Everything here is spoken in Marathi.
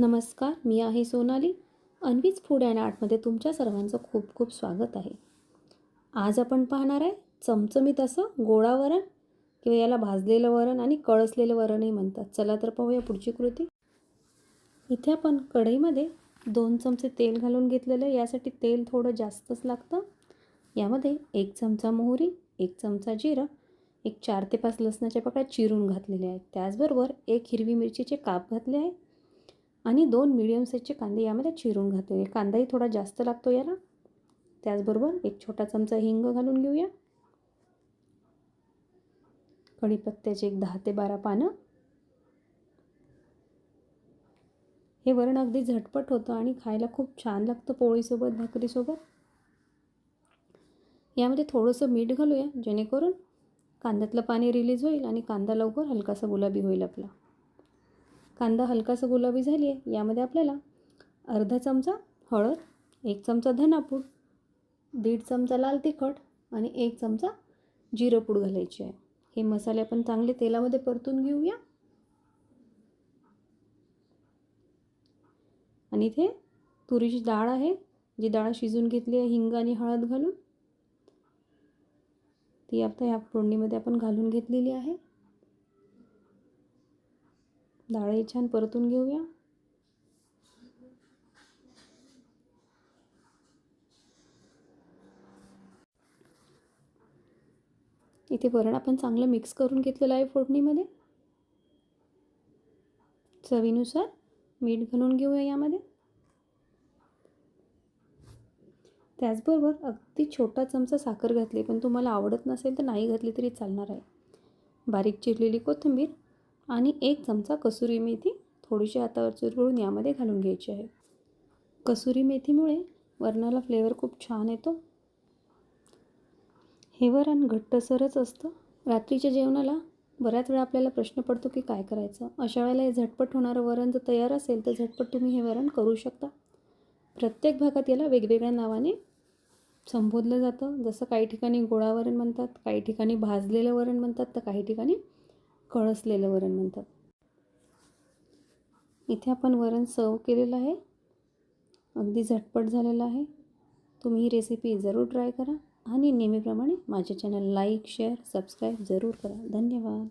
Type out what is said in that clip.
नमस्कार मी आहे सोनाली. अन्वीज फूड अँड आर्टमध्ये तुमच्या सर्वांचं खूप खूप स्वागत आहे. आज आपण पाहणार आहे चमचमीत असं गोळा वरण किंवा याला भाजलेलं वरण आणि कळसलेलं वरणही म्हणतात. चला तर पाहूया पुढची कृती. इथे आपण कढईमध्ये दोन चमचे तेल घालून घेतलेलं आहे. यासाठी तेल थोडं जास्तच लागतं. यामध्ये एक चमचा मोहरी एक चमचा जिरं एक चार ते पाच लसणाच्या पाकळ्या चिरून घातलेले आहेत. त्याचबरोबर एक हिरवी मिरचीचे काप घातले आहे. आणि दोन मिडियम साईजचे कांदे यामध्ये चिरून घातलेले. कांदाही थोडा जास्त लागतो याला. त्याचबरोबर एक छोटा चमचा हिंग घालून घेऊया. कढीपत्त्याचे एक दहा ते बारा पानं. हे वरण अगदी झटपट होतं आणि खायला खूप छान लागतं पोळीसोबत भाकरीसोबत. यामध्ये थोडंसं मीठ घालूया जेणेकरून कांद्यातलं पाणी रिलीज होईल आणि कांदा लवकर हलकासा गुलाबी होईल आपला. कांदा हलकासा गुलाबी झाली आहे यामध्ये आपल्याला अर्धा चमचा हळद एक चमचा धनापूड दीड चमचा लाल तिखट आणि एक चमचा जिरंपूड घालायची आहे. हे मसाले आपण चांगले तेलामध्ये परतून घेऊया. आणि इथे तुरीची डाळ आहे जी डाळ शिजून घेतली आहे हिंग आणि हळद घालून. ती आता ह्या फोडणीमध्ये आपण घालून घेतलेली आहे. डाळही छान परतून घेऊया. इथे वरण आपण चांगलं मिक्स करून घेतलेलं आहे फोडणीमध्ये. चवीनुसार मीठ घालून घेऊया यामध्ये. त्याचबरोबर अगदी छोटा चमचा साखर घातली पण तुम्हाला आवडत नसेल तर नाही घातली तरी चालणार आहे. बारीक चिरलेली कोथिंबीर आणि एक चमचा कसुरी मेथी थोडीशी हातावर चुरगळून यामध्ये घालून घ्यायची आहे. कसुरी मेथीमुळे वरणाला फ्लेवर खूप छान येतो. हे वरण घट्टसरच असतं. रात्रीच्या जेवणाला बऱ्याच वेळा आपल्याला प्रश्न पडतो की काय करायचं? अशा वेळेला हे झटपट होणारं वरण जर तयार असेल तर झटपट तुम्ही हे वरण करू शकता. प्रत्येक भागात याला वेगवेगळ्या नावाने संबोधलं जातं. जसं काही ठिकाणी गोळावरण म्हणतात काही ठिकाणी भाजलेलं वरण म्हणतात तर काही ठिकाणी कळसलेलं वरण म्हणतात. इथे आपण वरण सर्व केलेलं आहे. अगदी झटपट झालेलं आहे. तुम्ही ही रेसिपी जरूर ट्राय करा आणि नेहमीप्रमाणे माझे चॅनल लाईक शेअर सबस्क्राईब जरूर करा. धन्यवाद.